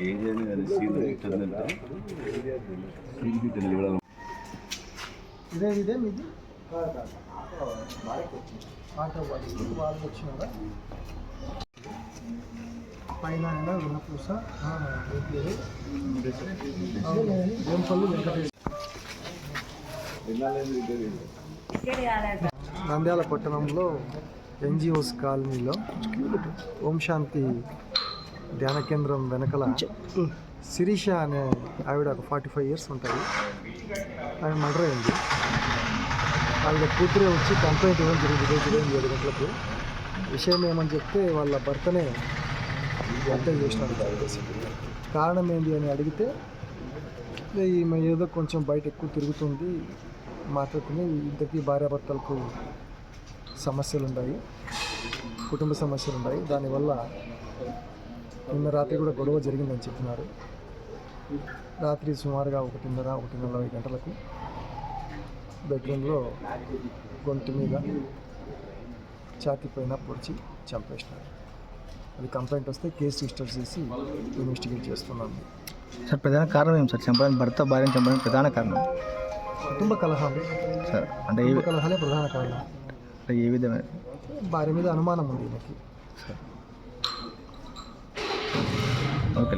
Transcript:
ఏదైనా కానీ సీన్ ఏంటంటే మీది? కాదు కాదు. ఆటో వాళ్ళు వచ్చినారా? పైన ఆయన నంద్యాల పట్టణంలో ఎన్జిఓస్ కాలనీలో ఓం శాంతి ధ్యాన కేంద్రం వెనకల శిరీష అనే ఆవిడ ఒక ఫార్టీ ఫైవ్ ఇయర్స్ ఉంటుంది ఆయన మర్డర్ అయింది. ఆవిడ కూతురే వచ్చి కంప్లైంట్ ఇవ్వడం జరిగింది. ఉదయం ఏడు గంటలకు. విషయం ఏమని చెప్తే వాళ్ళ భర్తనే హత్య చేసినాడు చెప్పేసి కారణం ఏంటి అని అడిగితే ఈమె ఏదో కొంచెం బయట ఎక్కువ తిరుగుతుంది. మాట్లాడుతుంది ఇద్దరికి భార్యాభర్తలకు సమస్యలు ఉన్నాయి కుటుంబ సమస్యలు ఉన్నాయి దానివల్ల నిన్న రాత్రి కూడా గొడవ జరిగిందని చెప్తున్నారు రాత్రి సుమారుగా ఒకటిన్నర ఒకటి నలభై గంటలకు బెడ్రూమ్లో గొంతు మీద ఛాతీ పైన పొడిచి చంపేసినారు. అది కంప్లైంట్ వస్తే కేసు రిజిస్టర్ చేసి ఇన్వెస్టిగేట్ చేస్తున్నాము సార్ ప్రధాన కారణం ఏం సార్? చంపడానికి భర్త భార్యను చంపడానికి ప్రధాన కారణం? కుటుంబ కలహాలు. సార్ అంటే ఏ కుటుంబ కలహాలే ప్రధాన కారణం. అంటే ఏ విధమైన? భార్య మీద అనుమానం ఉంది ఓకే.